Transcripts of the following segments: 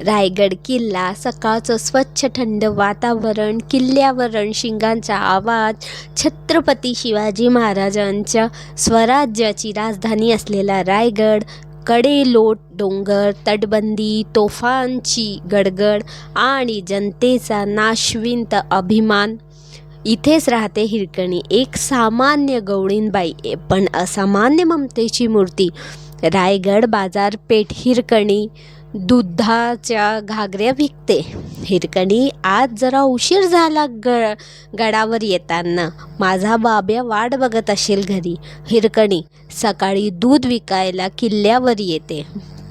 रायगड किल्ला सकाळचं स्वच्छ थंड वातावरण किल्ल्यावर शिंगांचा आवाज छत्रपती शिवाजी महाराजांच्या स्वराज्याची राजधानी असलेला रायगड कडेलोट डोंगर तटबंदी तोफांची गडगड आणि जनतेचा नाशविंत अभिमान. इथेच राहते हिरकणी एक सामान्य गवळींबाई पण असामान्य ममतेची मूर्ती. रायगड बाजारपेठ हिरकणी दुधाच्या घागऱ्या विकते. हिरकणी आज जरा उशीर झाला ग गडावर येताना. माझा बाब्या वाट बघत असेल घरी. हिरकणी सकाळी दूध विकायला किल्ल्यावर येते.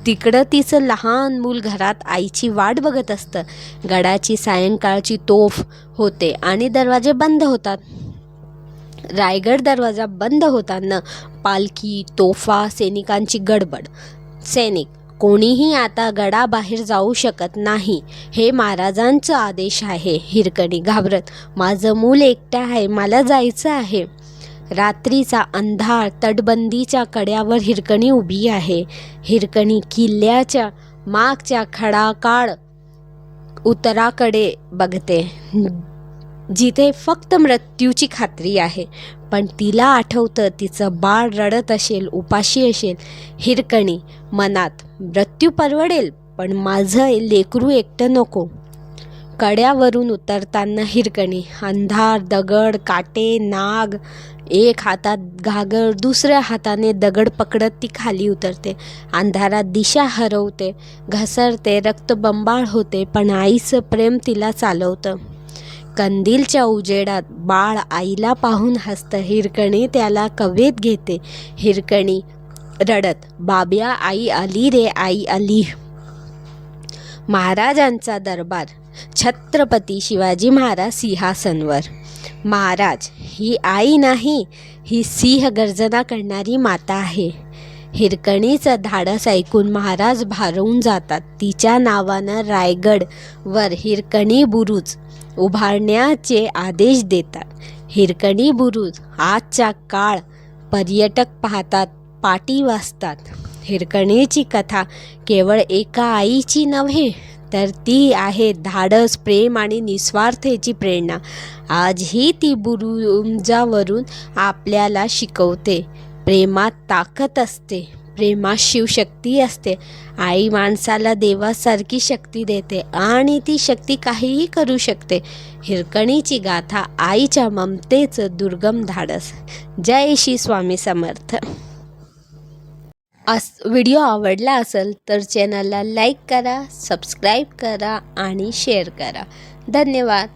तिकडं तिचं लहान मूल घरात आईची वाट बघत असतं. गडाची सायंकाळची तोफ होते आणि दरवाजे बंद होतात. रायगड दरवाजा बंद होताना पालखी तोफा सैनिकांची गडबड. सैनिक कोणीही आता गडाबाहेर जाऊ शकत नाही. हे महाराजांचं आदेश आहे. हिरकणी घाबरत. माझं मूल एकटं आहे. मला जायचं आहे. रात्रीचा अंधार तटबंदीच्या कड्यावर हिरकणी उभी आहे. हिरकणी किल्ल्याच्या मागच्या खडाकाळ उत्तराकडे बघते. जिथे फक्त मृत्यूची खात्री आहे. पण तिला आठवतं तिचं बाळ रडत असेल उपाशी असेल हिरकणी मनात मृत्यू परवडेल पण माझं लेकरू एकटं नको. कड्यावरून उतरताना हिरकणी अंधार दगड काटे नाग एक हातात घागर दुसऱ्या हाताने दगड पकडत ती खाली उतरते. अंधारात दिशा हरवते घसरते रक्तबंबाळ होते पण आईचं प्रेम तिला चालवतं. कंदीलच्या उजेडात बाळ आईला पाहून हसतं हिरकणी त्याला कवेत घेते. हिरकणी रडत बाब्या आई आली रे आई आली. महाराजांचा दरबार छत्रपती शिवाजी महाराज सिंहासनवर. महाराज ही आई नाही ही सिंह गर्जना करणारी माता आहे. हिरकणीचं धाडस ऐकून महाराज भारवून जातात. तिच्या नावानं रायगड वर हिरकणी बुरुज उभारण्याचे आदेश देतात. हिरकणी बुरुज आजच्या काळ पर्यटक पाहतात पाटी वाचतात हिरकणीची कथा केवळ एका आईची नव्हे तर ती आहे धाडस प्रेम आणि निस्वार्थेची प्रेरणा. आजही ती बुरुजावरून आपल्याला शिकवते. प्रेमात ताकद असते प्रेमात शिवशक्ती असते. आई माणसाला देवासारखी शक्ती देते आणि ती शक्ती काहीही करू शकते. हिरकणीची गाथा आईच्या ममतेचं दुर्गम धाडस. जय श्री स्वामी समर्थ. अस व्हिडिओ आवडला असेल तर चॅनलला लाईक करा सबस्क्राईब करा आणि शेअर करा. धन्यवाद.